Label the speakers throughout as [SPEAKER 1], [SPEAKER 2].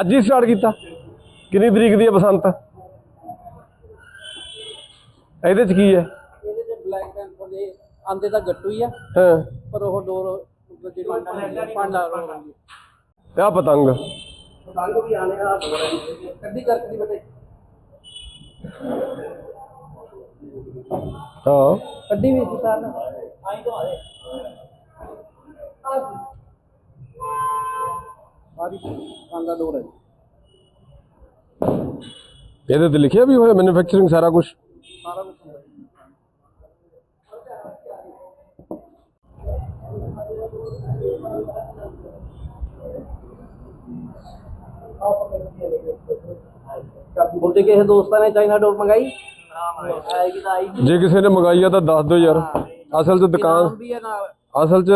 [SPEAKER 1] ਅੱਜ ਹੀ ਸਟਾਰਟ ਕੀਤਾ। ਕਿੰਨੀ ਤਰੀਕ ਦੀ ਹੈ ਬਸੰਤ? ਇਹਦੇ ਚ ਕੀ ਹੈ?
[SPEAKER 2] ਇਹਦੇ ਤੇ ਬਲੈਕ ਪੈਂਥਰ ਦੇ ਆਂਦੇ ਤਾਂ ਗੱਟੂ ਹੀ ਆ।
[SPEAKER 1] ਹਾਂ।
[SPEAKER 2] ਪਰ ਉਹ ਡੋਰ ਜਿਹੜੀ ਪਾਂਡਾ ਰੋਗ
[SPEAKER 1] ਤੇ ਆ ਪਤੰਗ
[SPEAKER 2] ਪਤੰਗ ਵੀ ਆਣੇ ਆ। ਕੱਢੀ ਕਰਕੇ ਬਤੇ
[SPEAKER 1] ਹਾਂ।
[SPEAKER 2] ਕੱਢੀ ਵੀ ਸੀ ਸਾਰ ਆਈ ਤੋਂ ਆਏ ਸਾਰੀ ਪਾਂਡਾ ਡੋਰ ਹੈ
[SPEAKER 1] ਇਹਦੇ ਤੇ ਲਿਖਿਆ ਵੀ ਹੋਇਆ ਮੈਨੂਫੈਕਚਰਿੰਗ ਸਾਰਾ ਕੁਝ
[SPEAKER 2] ਸਾਰਾ ਕੁਝ ਹੁੰਦਾ ਜੀ। ਬੋਲਦੇ ਕਿਸੇ ਦੋਸਤਾਂ ਨੇ ਚਾਈਨਾ ਡੋਰ ਮੰਗਾਈ? ਆਏਗੀ ਤਾਂ ਆਏਗੀ
[SPEAKER 1] ਜੇ ਕਿਸੇ ਨੇ ਮੰਗਾਈ ਆ ਤਾਂ ਦੱਸ ਦਿਓ ਯਾਰ। ਅਸਲ 'ਚ ਦੁਕਾਨ
[SPEAKER 2] ਨਾਮ ਵੀ ਹੈ ਨਾਲ।
[SPEAKER 1] ਅਸਲ 'ਚ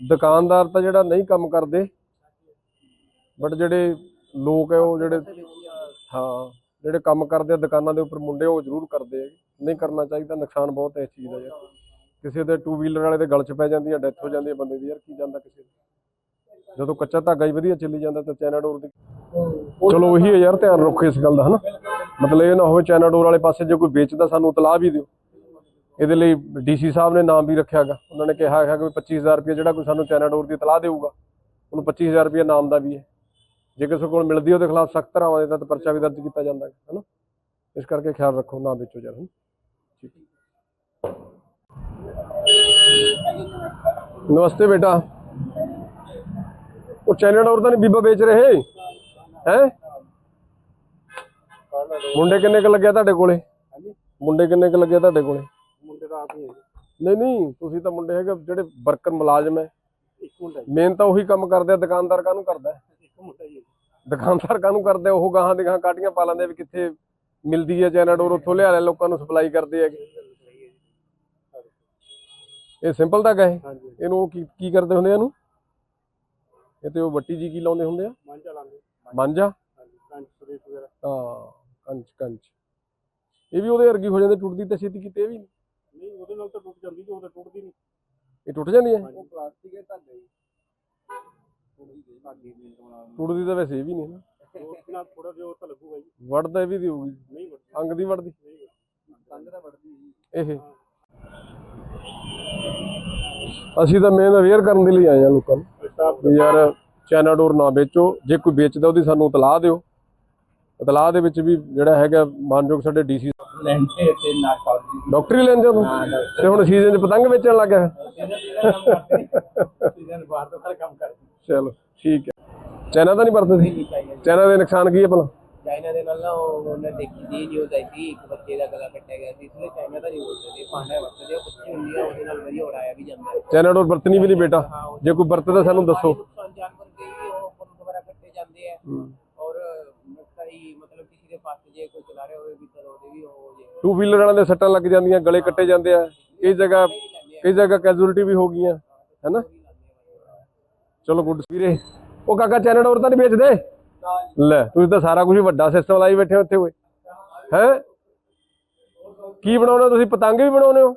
[SPEAKER 1] ਦੁਕਾਨਦਾਰ ਤਾਂ ਜਿਹੜਾ ਨਹੀਂ ਕੰਮ ਕਰਦੇ ਬਟ ਜਿਹੜੇ ਲੋਕ ਹੈ ਉਹ ਜਿਹੜੇ ਹਾਂ ਜਿਹੜੇ ਕੰਮ ਕਰਦੇ ਆ ਦੁਕਾਨਾਂ ਦੇ ਉੱਪਰ ਮੁੰਡੇ ਉਹ ਜ਼ਰੂਰ ਕਰਦੇ ਆ। ਨਹੀਂ ਕਰਨਾ ਚਾਹੀਦਾ ਨੁਕਸਾਨ ਬਹੁਤ ਹੈ ਇਸ ਚੀਜ਼ ਦਾ ਯਾਰ। ਕਿਸੇ ਦੇ ਟੂ ਵੀਲਰ ਵਾਲੇ ਦੇ ਗਲ 'ਚ ਪੈ ਜਾਂਦੀ ਹੈ ਡੈਥ ਹੋ ਜਾਂਦੀ ਹੈ ਬੰਦੇ ਦੀ ਯਾਰ ਕੀ ਜਾਂਦਾ ਕਿਸੇ ਦੀ? ਜਦੋਂ ਕੱਚਾ ਧਾਗਾ ਹੀ ਵਧੀਆ ਚੱਲੀ ਜਾਂਦਾ ਤਾਂ ਚਾਈਨਾ ਡੋਰ ਦੀ ਚਲੋ ਉਹੀ ਹੈ ਯਾਰ ਧਿਆਨ ਰੱਖੋ ਇਸ ਗੱਲ ਦਾ ਹਨਾ? ਮਤਲਬ ਇਹ ਨਾ ਹੋਵੇ ਚਾਈਨਾ ਡੋਰ ਵਾਲੇ ਪਾਸੇ ਜੇ ਕੋਈ ਵੇਚਦਾ ਸਾਨੂੰ ਇਤਲਾਹ ਵੀ ਦਿਓ। ਇਹਦੇ ਲਈ ਡੀਸੀ ਸਾਹਿਬ ਨੇ ਨਾਮ ਵੀ ਰੱਖਿਆਗਾ ਉਹਨਾਂ ਨੇ ਕਿਹਾ ਹੈ ਕਿ ਵੀ 25000 ਰੁਪਏ ਜਿਹੜਾ ਕੋਈ ਸਾਨੂੰ ਚਾਈਨਾ ਡੋਰ ਦੀ ਇਤਲਾਹ ਦੇਊਗਾ ਉਹਨੂੰ 25000 ਰੁਪਏ ਨਾਮ ਦਾ ਵੀ ਹੈ। ਜੇ ਕਿਸੇ ਕੋਲ ਮਿਲਦੀ ਉਹਦੇ ਖਿਲਾਫ ਸਖਤ ਧਾਰਾਵਾਂ ਦੇ ਤਹਿਤ ਪਰਚਾ ਵੀ ਦਰਜ ਕੀਤਾ ਜਾਂਦਾ ਹੈ ਹਨਾ ਇਸ ਕਰਕੇ ਖਿਆਲ ਰੱਖੋ ਨਾ ਵੇਚੋ ਯਾਰ ਨਮਸਤੇ ਬੇਟਾ। ਉਹ ਚਾਈਨਾ ਡੋਰ ਤਾਂ ਨਹੀਂ ਬੀਬਾ ਵੇਚ ਰਹੇ? ਹੈ? ਮੁੰਡੇ ਕਿੰਨੇ ਕ ਲੱਗਿਆ ਤੁਹਾਡੇ ਕੋਲੇ? ਮੁੰਡੇ ਕਿੰਨੇ ਕ ਲੱਗਿਆ ਤੁਹਾਡੇ ਕੋਲੇ?
[SPEAKER 2] ਮੁੰਡੇ ਦਾ ਆਪ ਹੀ
[SPEAKER 1] ਨਹੀਂ ਨਹੀਂ ਤੁਸੀਂ ਤਾਂ ਮੁੰਡੇ ਹੈਗੇ ਜਿਹੜੇ ਵਰਕਰ ਮੁਲਾਜ਼ਮ ਹੈ। ਮੇਨ ਤਾਂ ਉਹੀ ਕੰਮ ਕਰਦੇ ਆ ਦੁਕਾਨਦਾਰ ਕਾਹਨੂੰ ਕਰਦਾ ਦੁਕਾਨਦਾਰ ਕਾਹਨੂੰ ਕਰਦੇ? ਉਹ ਗਾਹਾਂ ਦੀ ਗਾਹਾਂ ਕਾਟੀਆਂ ਪਾ ਲੈਂਦੇ ਵੀ ਕਿੱਥੇ ਮਿਲਦੀ ਹੈ ਚਾਈਨਾ ਡੋਰ ਉੱਥੋਂ ਲਿਆ ਲੈ ਲੋਕਾਂ ਨੂੰ ਸਪਲਾਈ ਕਰਦੇ ਹੈਗੇ ਇਹ ਸਿੰਪਲ ਤਾਂ ਗਏ ਇਹਨੂੰ ਕੀ ਕੀ ਕਰਦੇ ਹੁੰਦੇ ਆ ਇਹਨੂੰ? ਇਹ ਤੇ ਉਹ ਵੱਟੀ ਜੀ ਕੀ ਲਾਉਂਦੇ ਹੁੰਦੇ ਆ?
[SPEAKER 2] ਮਾਂਜਾ ਲਾਂਗੇ
[SPEAKER 1] ਮਾਂਜਾ
[SPEAKER 2] ਹਾਂਜੀ ਕੰਚ ਸੁਰੇਸ਼ ਵਗੈਰਾ।
[SPEAKER 1] ਹਾਂ ਕੰਚ ਕੰਚ। ਇਹ ਵੀ ਉਹਦੇ ਵਰਗੀ ਹੋ ਜਾਂਦੇ ਟੁੱਟਦੀ ਤਾਂ ਛੇਤੀ ਕਿਤੇ ਇਹ ਵੀ।
[SPEAKER 2] ਨਹੀਂ ਉਹਦੇ ਨਾਲ ਤਾਂ ਟੁੱਟ ਜਾਂਦੀ ਤੇ ਉਹ ਤਾਂ ਟੁੱਟਦੀ ਨਹੀਂ
[SPEAKER 1] ਇਹ ਟੁੱਟ ਜਾਂਦੀ ਹੈ?
[SPEAKER 2] ਉਹ ਪਲਾਸਟਿਕ ਹੈ ਧਾਗਾ ਹੀ ਟੁੱਟਦੀ
[SPEAKER 1] ਤਾਂ ਵੈਸੇ ਇਹ ਵੀ ਨਹੀਂ ਨਾ।
[SPEAKER 2] ਨਾਲ ਥੋੜਾ ਜਿਹਾ ਤਾਂ ਲੱਗੂਗਾ ਜੀ।
[SPEAKER 1] ਵੜਦਾ ਵੀ ਦੀ ਹੋਊਗੀ।
[SPEAKER 2] ਨਹੀਂ ਵੱਢਦੀ
[SPEAKER 1] ਅੰਗ ਦੀ ਵੜਦੀ
[SPEAKER 2] ਦਾ
[SPEAKER 1] ਇਹ। ਅਸੀਂ ਤਾਂ ਮੇਨ ਅਵੇਅਰ ਕਰਨ ਦੇ ਲਈ ਆਏ ਆ ਲੋਕਾਂ ਨੂੰ। ਯਾਰ ਚਾਈਨਾ ਡੋਰ ਨਾ ਵੇਚੋ। ਜੇ ਕੋਈ ਵੇਚਦਾ ਉਹਦੀ ਸਾਨੂੰ ਇਤਲਾਹ ਦਿਓ। ਇਤਲਾਹ ਦੇ ਵਿੱਚ ਵੀ ਜਿਹੜਾ ਹੈਗਾ ਮਾਨਯੋਗ ਸਾਡੇ ਡੀਸੀ
[SPEAKER 2] ਲੈਂਦੇ ਤੇ ਨਾ ਕਾਲਜੀ
[SPEAKER 1] ਡਾਕਟਰੀ ਲੈਣ ਜਦੋਂ ਤੇ ਹੁਣ ਸੀਜ਼ਨ 'ਚ ਪਤੰਗ ਵੇਚਣ ਲੱਗ ਗਿਆ।
[SPEAKER 2] ਸੀਜ਼ਨ ਬਾਹਰ ਤੋਂ ਸਾਰਾ ਕੰਮ ਕਰਦੇ।
[SPEAKER 1] ਚਲੋ ਠੀਕ ਹੈ। ਚਾਈਨਾ ਤਾਂ ਨਹੀਂ ਵਰਤਦੇ? ਸੀ ਚਾਈਨਾ ਦੇ ਨੁਕਸਾਨ ਕੀ ਹੈ ਭਲਾ?
[SPEAKER 2] ਚਾਈਨਾ ਦੇ ਨਾਲ ਨਾ ਉਹ ਉਹਨੇ ਦੇਖੀ ਜੀ ਨਿਊਜ਼ ਆਈ ਸੀ ਇੱਕ ਬੱਚੇ ਦਾ ਗਲਾ ਕੱਟਿਆ ਗਿਆ ਸੀ ਇਸ ਲਈ ਚਾਈਨਾ ਦਾ ਨਹੀਂ ਬੋਲਦੇ ਪਾਂਡਾ ਵਰਤਦੇ ਆ ਬੱਚੀ ਹੁੰਦੀ ਆ ਉਹਦੇ ਨਾਲ ਵਧੀਆ ਉਡਾਇਆ ਵੀ ਜਾਂਦਾ
[SPEAKER 1] ਚਾਈਨਾ ਡੋਰ ਵਰਤਣੀ ਵੀ ਨਹੀਂ ਬੇਟਾ। ਜੇ ਕੋਈ ਵਰਤਦਾ ਸਾਨੂੰ ਦੱਸੋ।
[SPEAKER 2] ਨੁਕਸਾਨ ਜਾਨਵਰ ਦੇ ਵੀ ਉਹ ਫੋਨ ਵਗੈਰਾ ਕੱਟੇ ਜਾਂਦੇ ਆ। ਔਰ ਕਈ ਮਤਲਬ ਕਿਸੇ ਦੇ ਪਾਸ ਜੇ ਕੋਈ ਚਲਾ ਰਿਹਾ ਹੋਵੇ ਵੀ ਤਾਂ ਉਹਦੇ ਵੀ ਉਹ ਹੋ ਜੇ।
[SPEAKER 1] ਟੂ ਵੀਲਰ ਵਾਲਿਆਂ ਦੇ ਸੱਟਾਂ ਲੱਗ ਜਾਂਦੀਆਂ ਗਲੇ ਕੱਟੇ ਜਾਂਦੇ ਆ। ਕਈ ਜਗ੍ਹਾ ਕਈ ਜਗ੍ਹਾ ਕੈਜੂਅਲਟੀ ਵੀ ਹੋ ਗਈਆਂ ਹੈਨਾ ਚਲੋ ਗੁੱਡ ਵੀਰੇ। ਉਹ ਕਾਕਾ ਚਾਈਨਾ ਡੋਰ ਤਾਂ ਨਹੀਂ ਵੇਚਦੇ? ਲੈ, ਤੁਸੀਂ ਤਾਂ ਸਾਰਾ ਕੁਝ ਵੱਡਾ ਸਿਸਟਮ ਲਾਈ ਬੈਠੇ ਉੱਥੇ ਹੋਏ ਹੈ? ਕੀ ਬਣਾਉਣੇ ਤੁਸੀਂ? ਪਤੰਗ ਵੀ ਬਣਾਉਣੇ ਹੋ?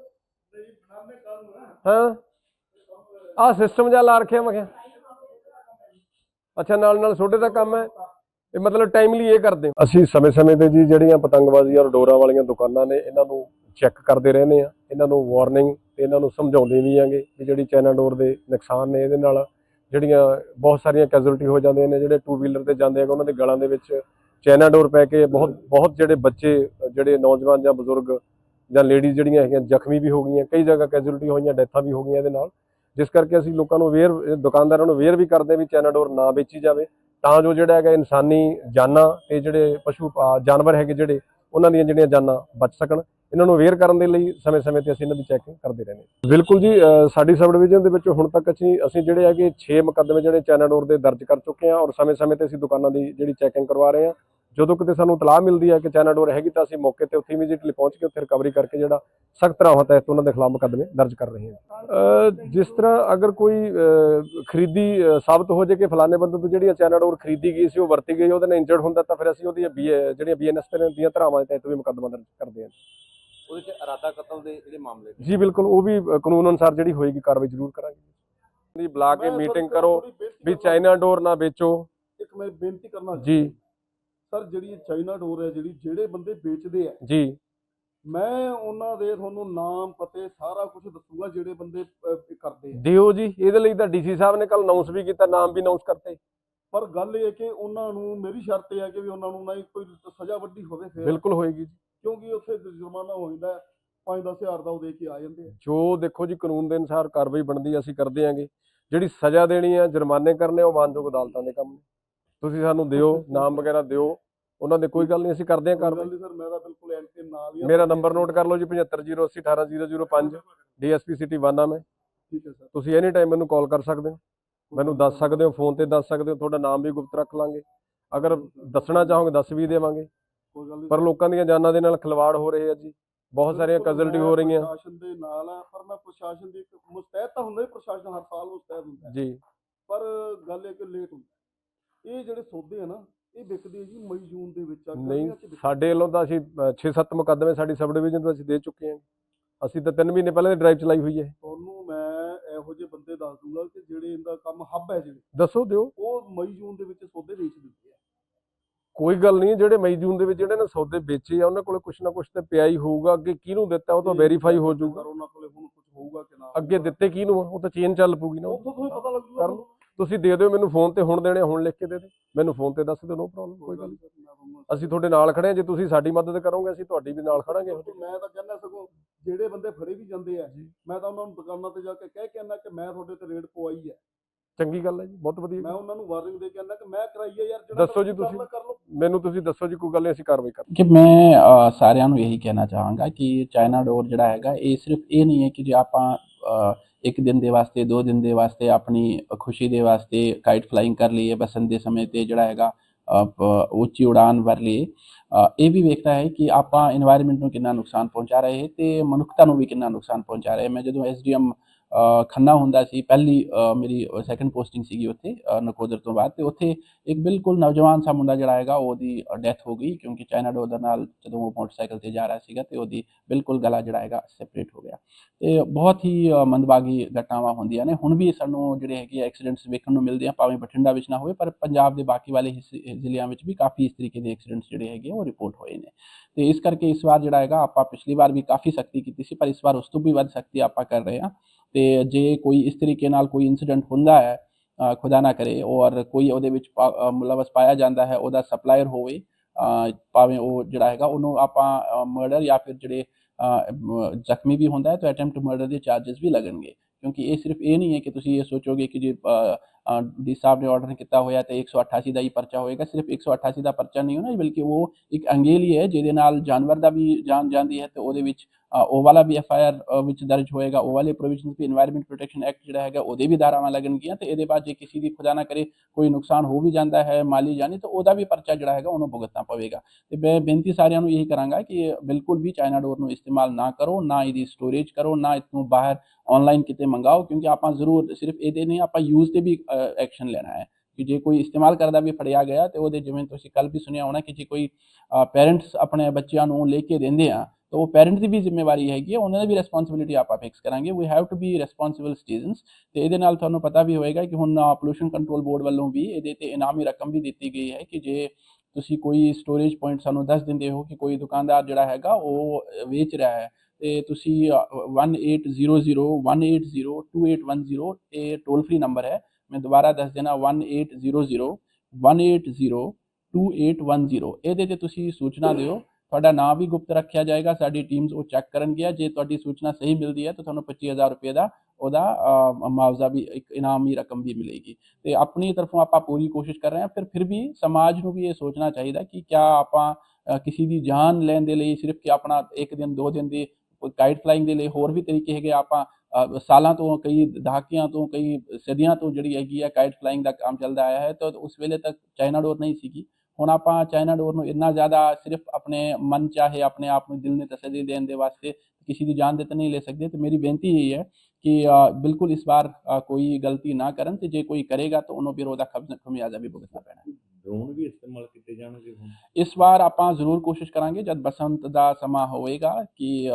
[SPEAKER 1] ਹਾਂ? ਆਹ ਸਿਸਟਮ ਜਿਹਾ ਲਾ ਰੱਖਿਆ ਮੈਂ ਕਿਹਾ। ਅੱਛਾ, ਨਾਲ ਨਾਲ ਛੋਟੇ ਦਾ ਕੰਮ ਹੈ। ਇਹ ਮਤਲਬ ਟਾਈਮਲੀ ਇਹ ਕਰਦੇ ਅਸੀਂ ਸਮੇਂ-ਸਮੇਂ ਤੇ ਜੀ ਜਿਹੜੀਆਂ ਪਤੰਗਬਾਜ਼ੀ ਔਰ ਡੋਰਾਂ ਵਾਲੀਆਂ ਦੁਕਾਨਾਂ ਨੇ, ਇਹਨਾਂ ਨੂੰ ਚੈੱਕ ਕਰਦੇ ਰਹਿੰਦੇ ਆ ਇਹਨਾਂ ਨੂੰ ਵਾਰਨਿੰਗ ਤੇ ਇਹਨਾਂ ਨੂੰ ਸਮਝਾਉਂਦੇ ਵੀ ਆਂਗੇ ਕਿ ਜਿਹੜੀ ਚਾਈਨਾ ਡੋਰ ਦੇ ਨੁਕਸਾਨ ਨੇ ਇਹਦੇ ਨਾਲ। ਜਿਹੜੀਆਂ ਬਹੁਤ ਸਾਰੀਆਂ ਕੈਜੂਅਲਟੀ ਹੋ ਜਾਂਦੀਆਂ ਨੇ, ਜਿਹੜੇ ਟੂ ਵੀਲਰ ਤੇ ਜਾਂਦੇ ਆ ਉਹਨਾਂ ਦੇ ਗਲਾਂ ਦੇ ਵਿੱਚ ਚਾਈਨਾ ਡੋਰ ਪੈ ਕੇ ਬਹੁਤ ਬਹੁਤ ਜਿਹੜੇ ਬੱਚੇ, ਜਿਹੜੇ ਨੌਜਵਾਨ ਜਾਂ ਬਜ਼ੁਰਗ ਜਾਂ ਲੇਡੀਜ਼ ਜਿਹੜੀਆਂ ਹੈਗੀਆਂ, ਜ਼ਖਮੀ ਵੀ ਹੋ ਗਈਆਂ, ਕਈ ਜਗ੍ਹਾ ਕੈਜੂਅਲਟੀ ਹੋਈਆਂ ਡੈਥਾਂ ਵੀ ਹੋ ਗਈਆਂ ਇਹਦੇ ਨਾਲ। ਜਿਸ ਕਰਕੇ ਅਸੀਂ ਲੋਕਾਂ ਨੂੰ ਅਵੇਅਰ ਦੁਕਾਨਦਾਰਾਂ ਨੂੰ ਅਵੇਅਰ ਵੀ ਕਰਦੇ ਹਾਂ ਵੀ ਚਾਈਨਾ ਡੋਰ ਨਾ ਵੇਚੀ ਜਾਵੇ। ਤਾਂ ਜੋ ਜਿਹੜਾ ਹੈਗਾ ਇਨਸਾਨੀ ਜਾਨਾਂ ਤੇ ਜਿਹੜੇ ਪਸ਼ੂ ਪਾ- ਜਾਨਵਰ ਹੈਗੇ ਜਿਹੜੇ, ਉਹਨਾਂ ਦੀਆਂ ਜਿਹੜੀਆਂ ਜਾਨਾਂ ਬਚ ਸਕਣ। ਇਹਨਾਂ ਨੂੰ ਅਵੇਅਰ ਕਰਨ ਦੇ ਲਈ ਸਮੇਂ-ਸਮੇਂ ਤੇ ਅਸੀਂ ਇਹਨਾਂ ਦੀ ਚੈਕਿੰਗ ਕਰਦੇ ਰਹਿੰਦੇ ਹਾਂ। ਬਿਲਕੁਲ ਜੀ ਸਾਡੀ ਸਬ ਡਿਵੀਜ਼ਨ ਦੇ ਵਿੱਚ ਹੁਣ ਤੱਕ ਅਸੀਂ ਅਸੀਂ ਜਿਹੜੇ ਹੈਗੇ 6 ਮੁਕੱਦਮੇ ਜਿਹੜੇ ਚੈਨਾਡੋਰ ਦੇ ਦਰਜ ਕਰ ਚੁੱਕੇ ਹਾਂ ਔਰ ਸਮੇਂ-ਸਮੇਂ ਤੇ ਅਸੀਂ ਦੁਕਾਨਾਂ ਦੀ ਜਿਹੜੀ ਚੈਕਿੰਗ ਕਰਵਾ ਰਹੇ ਹਾਂ। ਜਦੋਂ ਕਿਤੇ ਸਾਨੂੰ ਤਲਾਹ ਮਿਲਦੀ ਹੈ ਕਿ ਚੈਨਾਡੋਰ ਹੈਗੀ ਤਾਂ ਅਸੀਂ ਮੌਕੇ ਤੇ ਉੱਥੇ ਇਮੀਡੀਏਟਲੀ ਪਹੁੰਚ ਕੇ ਉੱਥੇ ਰਿਕਵਰੀ ਕਰਕੇ ਜਿਹੜਾ ਸਖਤ ਰਾਹਾਂ ਤਹਿਤ ਉਹਨਾਂ ਦੇ ਖਿਲਾਫ ਮੁਕੱਦਮੇ ਦਰਜ ਕਰ ਰਹੇ ਹਾਂ। ਜਿਸ ਤਰ੍ਹਾਂ ਅਗਰ ਕੋਈ ਖਰੀਦੀ ਸਾਬਤ ਹੋ ਜੇ ਕਿ ਫਲਾਣੇ ਬੰਦੇ ਤੋਂ ਜਿਹੜੀ ਚਾਈਨਾ ਖਰੀਦੀ ਗਈ ਸੀ, ਉਹ ਵਰਤੀ ਗਈ, ਉਹਦੇ ਨਾਲ ਇੰਜਰਡ ਹੁੰਦਾ ਤਾਂ ਫਿਰ ਅਸੀਂ ਉਹਦੀ BA ਜਿਹੜੀਆਂ ਬੀਐਨਐਸ ਦੀਆਂ ਧਾਰਾਵਾਂ ਦੇ ਤਹਿਤ ਵੀ ਮੁਕੱਦਮਾ ਦਰਜ ਕਰਦੇ ਹਾਂ।
[SPEAKER 2] ਉਹਦੇ ਚ ਇਰਾਦਾ ਕਤਲ ਦੇ ਜਿਹੜੇ ਮਾਮਲੇ
[SPEAKER 1] ਜੀ ਬਿਲਕੁਲ ਉਹ ਵੀ ਕਾਨੂੰਨ ਅਨੁਸਾਰ ਜਿਹੜੀ ਹੋਏਗੀ ਕਾਰਵਾਈ ਜ਼ਰੂਰ ਕਰਾਂਗੇ। ਜੀ ਬੁਲਾ ਕੇ ਮੀਟਿੰਗ ਕਰੋ ਵੀ ਚਾਈਨਾ ਡੋਰ ਨਾ ਵੇਚੋ।
[SPEAKER 3] ਇੱਕ ਮੈਂ ਬੇਨਤੀ ਕਰਨਾ
[SPEAKER 1] ਜੀ।
[SPEAKER 3] ਸਰ ਜਿਹੜੀ ਚਾਈਨਾ ਡੋਰ ਹੈ ਜਿਹੜੀ ਜਿਹੜੇ ਬੰਦੇ ਵੇਚਦੇ ਆ।
[SPEAKER 1] ਜੀ।
[SPEAKER 3] ਮੈਂ ਉਹਨਾਂ ਦੇ ਤੁਹਾਨੂੰ ਨਾਮ ਪਤੇ ਸਾਰਾ ਕੁਝ ਦੱਸੂਗਾ ਜਿਹੜੇ ਬੰਦੇ ਕਰਦੇ ਆ।
[SPEAKER 1] ਦਿਓ ਜੀ ਇਹਦੇ ਲਈ ਤਾਂ ਡੀਸੀ ਸਾਹਿਬ ਨੇ ਕੱਲ ਅਨਾਉਂਸ ਵੀ ਕੀਤਾ ਨਾਮ ਵੀ ਅਨਾਉਂਸ ਕਰਤੇ।
[SPEAKER 3] ਪਰ ਗੱਲ ਇਹ ਕਿ ਉਹਨਾਂ ਨੂੰ ਮੇਰੀ ਸ਼ਰਤ ਇਹ ਹੈ ਕਿ ਵੀ ਉਹਨਾਂ ਨੂੰ ਨਾ ਕੋਈ ਸਜ਼ਾ ਵੱਡੀ ਹੋਵੇ ਫਿਰ
[SPEAKER 1] ਬਿਲਕੁਲ ਹੋਏਗੀ ਜੀ।
[SPEAKER 3] ਕਿਉਂਕਿ ਉੱਥੇ ਜੁਰਮਾਨਾ ਹੋ ਜਾਂਦਾ 5-10 ਹਜ਼ਾਰ ਦਾ ਉਹ ਦੇ ਕੇ ਆ ਜਾਂਦੇ ਆ।
[SPEAKER 1] ਜੋ ਦੇਖੋ ਜੀ ਕਾਨੂੰਨ ਦੇ ਅਨੁਸਾਰ ਕਾਰਵਾਈ ਬਣਦੀ ਅਸੀਂ ਕਰਦੇ ਆਂਗੇ। ਜਿਹੜੀ ਸਜ਼ਾ ਦੇਣੀ ਹੈ ਜੁਰਮਾਨੇ ਕਰਨੇ ਉਹ ਮਾਨਯੋਗ ਅਦਾਲਤਾਂ ਦੇ ਕੰਮ ਨੇ। ਤੁਸੀਂ ਸਾਨੂੰ ਦਿਓ ਨਾਮ ਵਗੈਰਾ ਦਿਓ ਉਹਨਾਂ ਦੇ ਕੋਈ ਗੱਲ ਨਹੀਂ ਅਸੀਂ ਕਰਦੇ
[SPEAKER 3] ਗੱਲ
[SPEAKER 1] ਕਾਰਵਾਈ।
[SPEAKER 3] ਸਰ ਮੈਂ ਤਾਂ ਬਿਲਕੁਲ ਐਂਟੀ ਨਾਲ ਹੀ ਆ।
[SPEAKER 1] ਮੇਰਾ ਨੰਬਰ ਨੋਟ ਕਰ ਲਓ ਜੀ 7508818005 ਡੀਐਸਪੀ ਸਿਟੀ ਵਾਨਾ ਮੈਂ।
[SPEAKER 3] ਠੀਕ ਹੈ ਸਰ।
[SPEAKER 1] ਤੁਸੀਂ ਐਨੀ ਟਾਈਮ ਮੈਨੂੰ ਕਾਲ ਕਰ ਸਕਦੇ ਹੋ। ਮੈਨੂੰ ਦੱਸ ਸਕਦੇ ਹੋ ਫੋਨ ਤੇ ਦੱਸ ਸਕਦੇ ਹੋ ਤੁਹਾਡਾ ਨਾਮ ਵੀ ਗੁਪਤ ਰੱਖ ਲਾਂਗੇ। ਅਗਰ ਦੱਸਣਾ ਚਾਹੋਗੇ ਦੱਸ ਵੀ ਦੇਵਾਂਗੇ। ਪਰ ਲੋਕਾਂ ਦੀਆਂ ਜਾਨਾਂ ਦੇ ਨਾਲ ਖਿਲਵਾੜ ਹੋ ਰਹੇ ਆ ਜੀ। ਬਹੁਤ ਸਾਰੀਆਂ
[SPEAKER 3] ਮੈਂ
[SPEAKER 1] ਹੋ ਰਹੀਆਂ।
[SPEAKER 3] ਪ੍ਰਸ਼ਾਸਨ ਦੇ ਨਾਲ ਆ ਪਰ ਮੈਂ ਪ੍ਰਸ਼ਾਸਨ ਦੀ ਇੱਕ ਮੁਸਤੈਦ ਤਾਂ ਹੁੰਦਾ ਹੀ ਪ੍ਰਸ਼ਾਸਨ ਹਰ ਸਾਲ ਮੁਸਤੈਦ ਹੁੰਦਾ ਹੈ।
[SPEAKER 1] ਜੀ।
[SPEAKER 3] ਪਰ ਗੱਲ ਇਹ ਕਿ ਲੇਟ ਹੁੰਦਾ ਇਹ ਜਿਹੜੇ ਸੌਦੇ ਆ ਨਾ ਇਹ ਵਿਕਦੇ ਆ ਜੀ ਮਈ ਜੂਨ ਦੇ ਵਿੱਚ ਆ
[SPEAKER 1] ਨਹੀਂ। ਸਾਡੇ ਵੱਲੋਂ ਤਾਂ ਅਸੀਂ 6-7 ਮੁਕੱਦਮੇ ਸਾਡੀ ਸਬ ਡਿਵੀਜ਼ਨ ਤੋਂ ਅਸੀਂ ਦੇ ਚੁੱਕੇ ਹਾਂ। ਅਸੀਂ ਤਾਂ 3 ਮਹੀਨੇ ਪਹਿਲਾਂ ਡਰਾਈਵ ਚਲਾਈ ਹੋਈ ਹੈ।
[SPEAKER 3] ਤੁਹਾਨੂੰ ਮੈਂ ਇਹੋ ਜਿਹੇ ਬੰਦੇ ਦੱਸ ਦੂੰਗਾ ਕਿ ਜਿਹੜੇ ਇਹਦਾ ਕੰਮ ਹੱਬ ਹੈ ਜਿਹੜੇ।
[SPEAKER 1] ਦੱਸੋ ਦਿਓ।
[SPEAKER 3] ਉਹ ਮਈ ਜੂਨ ਦੇ ਵਿੱਚ ਸੌਦੇ ਵੇਚ ਦਿੰਦੇ ਆ।
[SPEAKER 1] ਕੋਈ ਗੱਲ ਨਹੀਂ ਜਿਹੜੇ ਮਈ ਜੂਨ ਦੇ ਵਿੱਚ ਜਿਹੜੇ ਨੇ ਸੌਦੇ ਵੇਚੇ ਆ ਉਹਨਾਂ ਕੋਲੇ ਕੁਛ ਨਾ ਕੁਛ ਤੇ ਪਿਆ ਹੀ ਹੋਊਗਾ ਅੱਗੇ ਕਿਹਨੂੰ ਦਿੱਤਾ ਉਹ ਤਾਂ ਵੈਰੀਫਾਈ ਹੋ ਜਾਊਗਾ
[SPEAKER 3] ਉਹਨਾਂ ਕੋਲੇ ਹੁਣ ਕੁਝ ਹੋਊਗਾ ਕਿ ਨਾ
[SPEAKER 1] ਅੱਗੇ ਦਿੱਤੇ ਕਿਹਨੂੰ ਆ? ਉਹ ਤਾਂ ਚੇਨ ਚੱਲ ਪੂਗੀ ਨਾ ਉਹ।
[SPEAKER 3] ਉੱਥੋਂ ਤੋਂ ਹੀ ਪਤਾ ਲੱਗ
[SPEAKER 1] ਕਰ
[SPEAKER 3] ਜੂਗਾ
[SPEAKER 1] ਲਓ। ਤੁਸੀਂ ਦੇ ਦਿਓ ਮੈਨੂੰ ਫੋਨ ਤੇ ਹੁਣ ਦੇਣੇ ਆ, ਹੁਣ ਲਿਖ ਕੇ ਦੇ ਦਿਓ ਮੈਨੂੰ ਫੋਨ ਤੇ ਦੱਸ ਦਿਓ ਨੋ ਪ੍ਰੋਬਲਮ ਕੋਈ ਗੱਲ। ਅਸੀਂ ਤੁਹਾਡੇ ਨਾਲ ਖੜੇ ਹਾਂ ਜੇ ਤੁਸੀਂ ਸਾਡੀ ਮਦਦ ਕਰੋਗੇ ਅਸੀਂ ਤੁਹਾਡੀ ਵੀ ਨਾਲ ਖੜਾਂਗੇ।
[SPEAKER 3] ਮੈਂ ਤਾਂ ਕਹਿੰਦਾ ਸਗੋਂ ਜਿਹੜੇ ਬੰਦੇ ਫੜੇ ਵੀ ਜਾਂਦੇ ਆ ਮੈਂ ਤਾਂ ਉਹਨਾਂ ਨੂੰ ਦੁਕਾਨਾਂ ਤੇ ਜਾ ਕੇ ਕਹਿ ਕੇ ਆਉਂਦਾ ਕਿ ਮੈਂ ਤੁਹਾਡੇ ਤੇ ਰੇਡ ਪਵਾਈ ਹੈ
[SPEAKER 1] ਚੰਗੀ ਗੱਲ ਹੈ ਜੀ ਬਹੁਤ ਵਧੀਆ
[SPEAKER 3] ਮੈਂ। ਉਹਨਾਂ ਨੂੰ ਵਾਰਨਿੰਗ ਦੇ ਕੇ ਆਉਂਦਾ ਕਿ ਮੈਂ ਕਰਾਈ ਹੈ ਯਾਰ ਜਿਹੜਾ
[SPEAKER 1] ਦੱਸੋ ਜੀ ਤੁਸੀਂ। ਮੈਨੂੰ ਤੁਸੀਂ ਦੱਸੋ ਜੀ, ਕੋਈ ਗੱਲ ਨਹੀਂ, ਅਸੀਂ ਕਾਰਵਾਈ ਕਰਾਂਗੇ
[SPEAKER 4] ਕਿ ਮੈਂ ਸਾਰਿਆਂ ਨੂੰ ਇਹੀ ਕਹਿਣਾ ਚਾਹਾਂਗਾ ਕਿ ਚਾਈਨਾ ਡੋਰ ਜਿਹੜਾ ਹੈਗਾ, ਇਹ ਸਿਰਫ ਇਹ ਨਹੀਂ ਹੈ ਕਿ ਜੇ ਆਪਾਂ ਇੱਕ ਦਿਨ ਦੇ ਵਾਸਤੇ, ਦੋ ਦਿਨ ਦੇ ਵਾਸਤੇ ਆਪਣੀ ਖੁਸ਼ੀ ਦੇ ਵਾਸਤੇ ਕਾਈਟ ਫਲਾਈਂਗ ਕਰ ਲਈਏ, ਬਸੰਤ ਦੇ ਸਮੇਂ ਤੇ ਜਿਹੜਾ ਹੈਗਾ ਉੱਚੀ ਉਡਾਨ ਭਰ ਲਈਏ ਇਹ ਵੀ ਵੇਖਦਾ ਹੈ ਕਿ ਆਪਾਂ এনवायरमेंट ਨੂੰ ਕਿੰਨਾ ਨੁਕਸਾਨ ਪਹੁੰਚਾ ਰਹੇ ਹੈ ਤੇ ਮਨੁੱਖਤਾ ਨੂੰ ਵੀ ਕਿੰਨਾ ਨੁਕਸਾਨ ਪਹੁੰਚਾ ਰਹੇ। ਮੈਂ ਜਦੋਂ ਐਸਡੀਐਮ ਖੰਨਾ ਹੁੰਦਾ ਸੀ, ਪਹਿਲੀ ਮੇਰੀ ਸੈਕੰਡ ਪੋਸਟਿੰਗ ਸੀਗੀ ਉੱਥੇ ਨਕੋਦਰ ਤੋਂ ਬਾਅਦ, ਤੇ ਉੱਥੇ ਇੱਕ ਬਿਲਕੁਲ ਨੌਜਵਾਨ ਸਾ ਮੁੰਡਾ ਜਿਹੜਾ ਹੈਗਾ ਉਹਦੀ ਡੈਥ ਹੋ ਗਈ, ਕਿਉਂਕਿ ਚਾਈਨਾ ਡੋਰ ਦੇ ਨਾਲ ਜਦੋਂ ਉਹ ਮੋਟਰਸਾਈਕਲ ਤੇ ਜਾ ਰਿਹਾ ਸੀਗਾ, ਤੇ ਉਹਦੀ ਬਿਲਕੁਲ ਗਲਾ ਜਿਹੜਾ ਹੈਗਾ ਸੈਪਰੇਟ ਹੋ ਗਿਆ। ਤੇ ਬਹੁਤ ਹੀ ਮੰਦਭਾਗੀ ਘਟਨਾਵਾਂ ਹੁੰਦੀਆਂ ਨੇ। ਹੁਣ ਵੀ ਸਾਨੂੰ ਜਿਹੜੇ ਹੈਗੇ ਐਕਸੀਡੈਂਟਸ ਵੇਖਣ ਨੂੰ ਮਿਲਦੇ ਆ, ਭਾਵੇਂ ਬਠਿੰਡਾ ਵਿੱਚ ਨਾ ਹੋਵੇ, ਪਰ ਪੰਜਾਬ ਦੇ ਬਾਕੀ ਵਾਲੇ ਹਿੱਸੇ- ਜ਼ਿਲ੍ਹਿਆਂ ਵਿੱਚ ਵੀ ਕਾਫੀ ਇਸ ਤਰੀਕੇ ਦੇ ਐਕਸੀਡੈਂਟਸ ਜਿਹੜੇ ਹੈਗੇ ਉਹ ਰਿਪੋਰਟ ਹੋਏ ਨੇ। ਤੇ ਇਸ ਕਰਕੇ ਇਸ ਵਾਰ ਜਿਹੜਾ ਹੈਗਾ, ਆਪਾਂ ਪਿਛਲੀ ਵਾਰ ਵੀ ਕਾਫੀ ਸਖਤੀ ਕੀਤੀ ਸੀ, ਪਰ ਇਸ ਵਾਰ ਉਸ ਤੋਂ ਵੀ ਵੱਧ ਸਖਤੀ ਆਪਾਂ ਕਰ ਰਹੇ ਹਾਂ। ਤੇ ਜੇ ਕੋਈ ਇਸ ਤਰੀਕੇ ਨਾਲ ਕੋਈ ਇਨਸੀਡੈਂਟ ਹੁੰਦਾ ਹੈ ਖੁਦਾ ਨਾ ਕਰੇ ਔਰ ਕੋਈ ਉਹਦੇ ਵਿੱਚ ਪਾ- ਮੁਲਵਸ ਪਾਇਆ ਜਾਂਦਾ ਹੈ, ਉਹਦਾ ਸਪਲਾਇਰ ਹੋਵੇ ਭਾਵੇਂ ਉਹ ਜਿਹੜਾ ਹੈਗਾ ਉਹਨੂੰ ਆਪਾਂ ਮਰਡਰ ਜਾਂ ਫਿਰ ਜਿਹੜੇ ਜ਼ਖਮੀ ਵੀ ਹੁੰਦਾ ਹੈ, ਤਾਂ ਅਟੈਂਪਟ ਮਰਡਰ ਦੇ ਚਾਰजेस ਵੀ ਲੱਗਣਗੇ। ਕਿਉਂਕਿ ਇਹ ਸਿਰਫ ਇਹ ਨਹੀਂ ਹੈ ਕਿ ਤੁਸੀਂ ਇਹ ਸੋਚੋਗੇ ਕਿ ਜੇ ਡੀ ਸਾਹਿਬ ਨੇ ਆਰਡਰ ਕੀਤਾ ਹੋਇਆ ਤੇ 188 ਦਾ ਹੀ ਪਰਚਾ ਹੋਏਗਾ, ਸਿਰਫ 188 ਦਾ ਪਰਚਾ ਨਹੀਂ ਹੋਣਾ ਬਲਕਿ ਉਹ ਇੱਕ ਅੰਗੇਲੀ ਹੈ ਜਿਹਦੇ ਨਾਲ ਜਾਨਵਰ ਦਾ ਵੀ ਜਾਨ ਜਾਂਦੀ ਹੈ ਤੇ ਉਹਦੇ ਵਿੱਚ ਉਹ ਵਾਲਾ ਵੀ ਐਫ ਆਈ ਆਰ ਵਿੱਚ ਦਰਜ ਹੋਏਗਾ, ਉਹ ਵਾਲੇ ਪ੍ਰੋਵੀਜ਼ਨਸ ਵੀ এনवायरमेंट ਪ੍ਰੋਟੈਕਸ਼ਨ ਐਕਟ ਜਿਹੜਾ ਹੈਗਾ, ਉਹਦੇ ਵੀ ਧਾਰਾਵਾਂ ਲੱਗਣਗੀਆਂ ਤੇ ਇਹਦੇ ਬਾਅਦ ਜੇ ਕਿਸੇ ਦੀ ਖੁਦਾ ਨਾ ਕਰੇ ਕੋਈ ਨੁਕਸਾਨ ਹੋ ਵੀ ਜਾਂਦਾ ਹੈ, ਮਾਲੀ ਜਾਨੀ, ਤਾਂ ਉਹਦਾ ਵੀ ਪਰਚਾ ਜਿਹੜਾ ਹੈਗਾ ਉਹਨੂੰ ਭੁਗਤਣਾ ਪਵੇਗਾ। ਤੇ ਮੈਂ ਬੇਨਤੀ ਸਾਰਿਆਂ ਨੂੰ ਇਹੀ ਕਰਾਂਗਾ ਕਿ ਬਿਲਕੁਲ ਵੀ ਚਾਈਨਾ ਡੋਰ ਨੂੰ ਇਸਤੇਮਾਲ ਨਾ ਕਰੋ, ਨਾ ਇਹਦੀ ਸਟੋਰੇਜ ਕਰੋ, ਨਾ ਇਸ ਨੂੰ ਬਾਹਰ ਆਨਲਾਈਨ ਕਿਤੇ ਮੰਗਾਓ, ਕਿਉਂਕਿ ਆਪਾਂ ਜ਼ਰੂਰ ਸਿਰਫ ਇਹਦੇ ਨਹੀਂ ਆਪਾਂ ਯੂਜ਼ ਤੇ ਵੀ ਐਕਸ਼ਨ ਲੈਣਾ ਹੈ। ਕਿ ਜੇ ਕੋਈ ਇਸਤੇਮਾਲ ਕਰਦਾ ਵੀ ਫੜਿਆ ਗਿਆ ਤੇ ਉਹਦੇ ਜਿਵੇਂ ਤੁਸੀਂ ਕੱਲ ਵੀ ਸੁਣਿਆ ਹੋਣਾ ਕਿ ਜੇ ਕੋਈ ਪੇਰੈਂਟਸ ਆਪਣੇ ਬੱਚਿਆਂ ਨੂੰ ਲੈ ਕੇ ਦਿੰਦੇ ਆ ਤਾਂ ਉਹ ਪੇਰੈਂਟ ਦੀ ਵੀ ਜ਼ਿੰਮੇਵਾਰੀ ਹੈਗੀ ਹੈ ਉਹਨਾਂ ਦੀ ਵੀ ਰਿਸਪੌਂਸਿਬਿਲਿਟੀ ਆਪਾਂ ਫਿਕਸ ਕਰਾਂਗੇ we have to be responsible citizens ਤੇ ਇਹਦੇ ਨਾਲ ਤੁਹਾਨੂੰ ਪਤਾ ਵੀ ਹੋਏਗਾ ਕਿ ਹੁਣ ਪੋਲੂਸ਼ਨ ਕੰਟਰੋਲ ਬੋਰਡ ਵੱਲੋਂ ਵੀ ਇਹਦੇ ਤੇ ਇਨਾਮੀ ਰਕਮ ਵੀ ਦਿੱਤੀ ਗਈ ਹੈ ਕਿ ਜੇ ਤੁਸੀਂ ਕੋਈ ਸਟੋਰੇਜ ਪੁਆਇੰਟ ਸਾਨੂੰ ਦੱਸ ਦਿੰਦੇ ਹੋ ਕਿ ਕੋਈ ਦੁਕਾਨਦਾਰ ਜਿਹੜਾ ਹੈਗਾ ਉਹ ਵੇਚ ਰਿਹਾ ਹੈ ਤੇ ਤੁਸੀਂ ਅ, 1800 180 2810 ਇਹ ਟੋਲ ਫ੍ਰੀ ਨੰਬਰ ਹੈ ਮੈਂ ਦੁਬਾਰਾ ਦੱਸ ਦੇਣਾ 1800 180 2810 ਇਹਦੇ ਤੇ ਤੁਸੀਂ ਸੂਚਨਾ ਦਿਓ ਤੁਹਾਡਾ ਨਾਮ ਵੀ ਗੁਪਤ ਰੱਖਿਆ ਜਾਏਗਾ ਸਾਡੀ ਟੀਮਸ ਉਹ ਚੈੱਕ ਕਰਨਗੀਆਂ ਜੇ ਤੁਹਾਡੀ ਸੂਚਨਾ ਸਹੀ ਮਿਲਦੀ ਹੈ ਤਾਂ ਤੁਹਾਨੂੰ 25000 ਰੁਪਏ ਦਾ ਉਹਦਾ ਅ, ਮੁਆਵਜ਼ਾ ਵੀ ਇੱਕ ਇਨਾਮੀ ਰਕਮ ਵੀ ਮਿਲੇਗੀ ਤੇ ਆਪਣੀ ਤਰਫੋਂ ਆਪਾਂ ਪੂਰੀ ਕੋਸ਼ਿਸ਼ ਕਰ ਰਹੇ ਹਾਂ ਫਿਰ ਫਿਰ ਵੀ ਸਮਾਜ ਨੂੰ ਵੀ ਇਹ ਸੋਚਣਾ ਚਾਹੀਦਾ ਕਿ ਕਿਆ ਆਪਾਂ ਅ, ਕਿਸੇ ਦੀ ਜਾਨ ਲੈਣ ਦੇ ਲਈ ਸਿਰਫ ਕਿ ਆਪਣਾ ਇੱਕ ਦਿਨ ਦੋ ਦਿਨ ਦੀ ਕਾਈਟ ਫਲਾਈਂਗ ਦੇ ਲਈ ਹੋਰ ਵੀ ਤਰੀਕੇ ਹੈਗੇ ਆਪਾਂ ਅ, ਸਾਲਾਂ ਤੋਂ ਕਈ ਦਹਾਕਿਆਂ ਤੋਂ ਕਈ ਸਦੀਆਂ ਤੋਂ ਜਿਹੜੀ ਹੈਗੀ ਆ ਕਾਈਟ ਫਲਾਈਂਗ ਦਾ ਕੰਮ ਚੱਲਦਾ ਆਇਆ ਹੈ ਤਾਂ ਉਸ ਵੇਲੇ ਤੱਕ ਚਾਈਨਾ ਡੋਰ ਨਹੀਂ ਸੀਗੀ ਹੁਣ ਆਪਾਂ ਚਾਈਨਾ ਡੋਰ ਨੂੰ ਇੰਨਾ ਜ਼ਿਆਦਾ ਸਿਰਫ ਆਪਣੇ ਮਨ ਚਾਹੇ ਆਪਣੇ ਆਪ ਨੂੰ ਦਿਲ ਨੇ ਤਸੱਲੀ ਦੇਣ ਦੇ ਵਾਸਤੇ ਕਿਸੇ ਦੀ ਜਾਨ ਦੇ ਤਾਂ ਨਹੀਂ ਲੈ ਸਕਦੇ ਤੇ ਮੇਰੀ ਬੇਨਤੀ ਇਹ ਹੈ ਕਿ ਬਿਲਕੁਲ ਇਸ ਵਾਰ ਕੋਈ ਗਲਤੀ ਨਾ ਕਰਨ ਤੇ ਜੇ ਕੋਈ ਕਰੇਗਾ ਤਾਂ ਉਹਨੂੰ ਫਿਰ ਉਹਦਾ ਖਮਿ- ਖਮਿਆਜ਼ਾ ਵੀ ਭੁਗਤਣਾ ਪੈਣਾ।
[SPEAKER 5] ਡਰੋਨ ਵੀ ਇਸਤੇਮਾਲ ਕੀਤੇ ਜਾਣਗੇ ਹੁਣ
[SPEAKER 4] ਇਸ ਵਾਰ ਆਪਾਂ ਜ਼ਰੂਰ ਕੋਸ਼ਿਸ਼ ਕਰਾਂਗੇ ਜਦ ਬਸੰਤ ਦਾ ਸਮਾਂ ਹੋਏਗਾ ਕਿ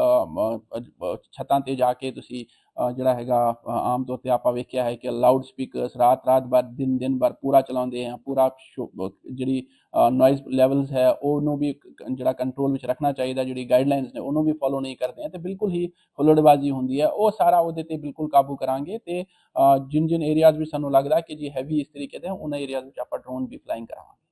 [SPEAKER 4] ਛੱਤਾਂ ਤੇ ਜਾ ਕੇ ਤੁਸੀਂ ਜਿਹੜਾ ਹੈਗਾ ਆਮ ਤੌਰ ਤੇ ਆਪਾਂ ਵੇਖਿਆ ਹੈ ਕਿ ਲਾਊਡ ਸਪੀਕਰਸ ਰਾਤ ਰਾਤ ਭਰ ਦਿਨ ਦਿਨ ਭਰ ਪੂਰਾ ਚਲਾਉਂਦੇ ਆ, ਪੂਰਾ ਸ਼ੋ- ਜਿਹੜੀ ਨੋਇਜ਼ ਲੈਵਲਸ ਹੈ, ਉਹਨੂੰ ਵੀ ਜਿਹੜਾ ਕੰਟਰੋਲ ਵਿੱਚ ਰੱਖਣਾ ਚਾਹੀਦਾ, ਜਿਹੜੀ ਗਾਈਡਲਾਈਨਸ ਨੇ, ਉਹਨੂੰ ਵੀ ਫੋਲੋ ਨਹੀਂ ਕਰਦੇ ਆ ਤੇ ਬਿਲਕੁਲ ਹੀ ਹੁੱਲੜਬਾਜ਼ੀ ਹੁੰਦੀ ਹੈ। ਉਹ ਸਾਰਾ ਉਹਦੇ ਤੇ ਬਿਲਕੁਲ ਕਾਬੂ ਕਰਾਂਗੇ ਤੇ ਜਿਨ ਜਿਨ ਏਰੀਆਜ਼ ਵਿੱਚ ਸਾਨੂੰ ਲੱਗਦਾ ਕਿ ਜੀ ਹੈਵੀ ਇਸ ਤਰੀਕੇ ਦੇ, ਉਹਨਾਂ ਏਰੀਆਜ਼ ਵਿੱਚ ਆਪਾਂ ਡਰੋਨ ਵੀ ਫਲਾਈਂਗ ਕਰਾਵਾਂਗੇ।